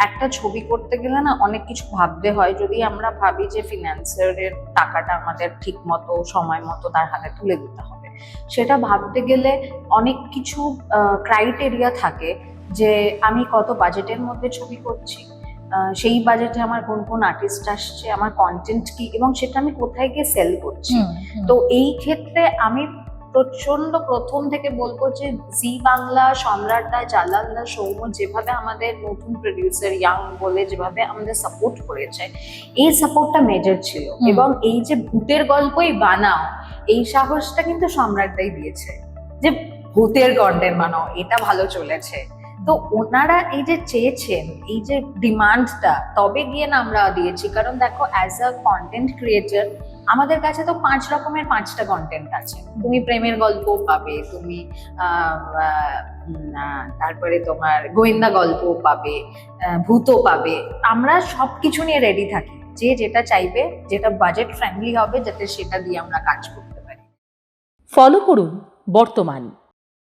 একটা ছবি করতে গেলে না অনেক কিছু ভাবতে হয়। যদি আমরা ভাবি যে ফিনান্সিয়ারের টাকাটা আমাদের ঠিক মতো সময় মতো তার হাতে তুলে দিতে হবে সেটা ভাবতে গেলে অনেক কিছু ক্রাইটেরিয়া থাকে যে আমি কত বাজেটের মধ্যে ছবি করছি সেই বাজেটে আমার কোন কোন আর্টিস্ট আসছে আমার কন্টেন্ট কি এবং সেটা আমি কোথায় গিয়ে সেল করছি। তো এই ক্ষেত্রে আমি প্রচণ্ড প্রথম থেকে বলব যে জি বাংলা সম্রাট দা জালাল দা সৌম্য যেভাবে আমাদের নতুন প্রডিউসার ইয়াং বলে যেভাবে আমাদের সাপোর্ট করেছে এই সাপোর্টটা মেজর ছিল। এবং এই যে ভূতের গল্পই বানাও এই সাহসটা কিন্তু সম্রাট দাই দিয়েছে। যে ভূতের কন্টেন্ট বানাও এটা ভালো চলেছে। তো ওনারা এই যে চেয়েছেন এই যে ডিমান্ডটা তবে গিয়ে না আমরা দিয়েছি। কারণ দেখো অ্যাজ আ কন্টেন্ট ক্রিয়েটার আমাদের কাছে তো পাঁচ রকমের পাঁচটা কন্টেন্ট আছে। তুমি প্রেমের গল্প পাবে, তুমি তারপরে তোমার গোয়েন্দা গল্প পাবে ভূত পাবে। আমরা সব কিছু নিয়ে রেডি থাকি। যে যেটা চাইবে, যেটা বাজেট ফ্রেন্ডলি হবে, যাতে সেটা দিয়ে আমরা কাজ করতে পারি। ফলো করুন বর্তমান।